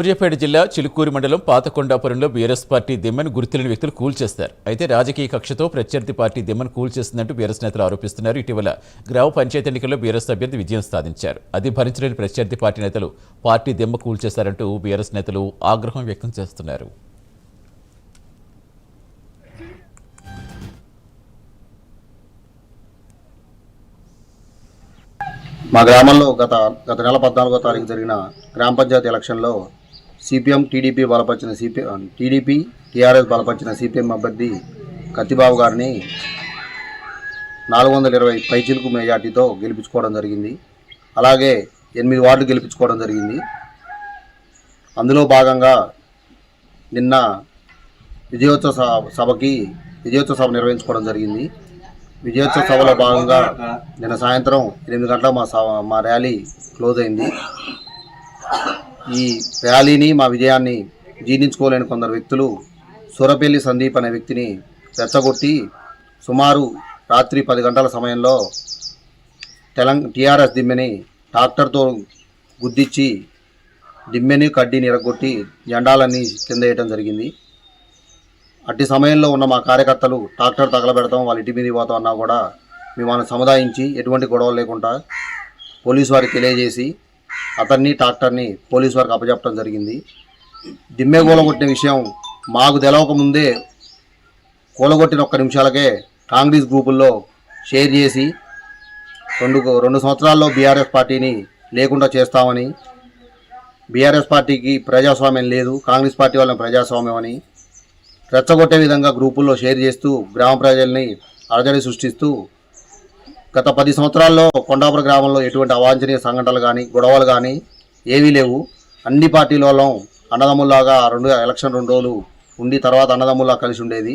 సూర్యాపేట జిల్లా చిలుకూరు మండలం పాతకొండాపురంలో BRS party దిమ్మను గుర్తులేని వ్యక్తులు కూల్చేస్తారు. అయితే రాజకీయ కక్షతో ప్రత్యర్థి పార్టీ దిమ్మను కూల్చేస్తుందంటూ బీఆర్ఎస్ నేతలు ఆరోపిస్తున్నారు. ఇటీవల గ్రామ పంచాయతీ ఎన్నికల్లో బీఆర్ఎస్ అభ్యర్థి విజయం సాధించారు. అది భరించలేని ప్రత్యర్థి పార్టీ నేతలు పార్టీ దిమ్మ కూల్చేశారంటూ బీఆర్ఎస్ నేతలు ఆగ్రహం వ్యక్తం చేస్తున్నారు. మా గ్రామంలో గత గత నెల పద్నాలుగో తారీఖు జరిగిన గ్రామ పంచాయతీ ఎలక్షన్లో సిపిఎం టీడీపీ బలపరిచిన సిపి టీడీపీ టీఆర్ఎస్ బలపరిచిన సిపిఎం అభ్యర్థి కత్తిబాబు గారిని నాలుగు వందల ఇరవై పైచిలుకు మెజార్టీతో గెలిపించుకోవడం జరిగింది. అలాగే ఎనిమిది వార్డులు గెలిపించుకోవడం జరిగింది. అందులో భాగంగా నిన్న విజయోత్సవ సభకి విజయోత్సవ సభ నిర్వహించుకోవడం జరిగింది. విజయోత్సవ సభలో భాగంగా నిన్న సాయంత్రం ఎనిమిది గంటల మా మా ర్యాలీ క్లోజ్ అయింది. ఈ ర్యాలీని మా విజయాన్ని జీర్ణించుకోలేని కొందరు వ్యక్తులు సూరపల్లి సందీప్ అనే వ్యక్తిని రెచ్చగొట్టి సుమారు రాత్రి పది గంటల సమయంలో తెలంగ టీఆర్ఎస్ దిమ్మెని ట్రాక్టర్తో గుద్దిచ్చి దిమ్మెని కడ్డీని ఎరగొట్టి జెండాలన్నీ కింద వేయడం జరిగింది. అట్టి సమయంలో ఉన్న మా కార్యకర్తలు ట్రాక్టర్ తగలబెడతాం వాళ్ళ ఇంటి మీద పోతాం అన్నా కూడా మిమ్మల్ని వాళ్ళని సముదాయించి ఎటువంటి గొడవలు లేకుండా పోలీసు వారికి తెలియజేసి అతన్ని ట్రాక్టర్ని పోలీసు వారికి అప్పచెప్పడం జరిగింది. దిమ్మె కూలగొట్టిన విషయం మాకు తెలవక ముందే కూలగొట్టిన ఒక్క నిమిషాలకే కాంగ్రెస్ గ్రూపుల్లో షేర్ చేసి రెండు రెండు సంవత్సరాల్లో బీఆర్ఎస్ పార్టీని లేకుండా చేస్తామని బీఆర్ఎస్ పార్టీకి ప్రజాస్వామ్యం లేదు కాంగ్రెస్ పార్టీ వాళ్ళని ప్రజాస్వామ్యం అని రెచ్చగొట్టే విధంగా గ్రూపుల్లో షేర్ చేస్తూ గ్రామ ప్రజల్ని అలజడి సృష్టిస్తూ గత పది సంవత్సరాల్లో కొండాపుర గ్రామంలో ఎటువంటి అవాంఛనీయ సంఘటనలు కానీ గొడవలు కానీ ఏవీ లేవు. అన్ని పార్టీల వాళ్ళం అన్నదమ్ముల్లాగా రెండు ఎలక్షన్ రెండు రోజులు ఉండి తర్వాత అన్నదమ్ముల్లా కలిసి ఉండేది.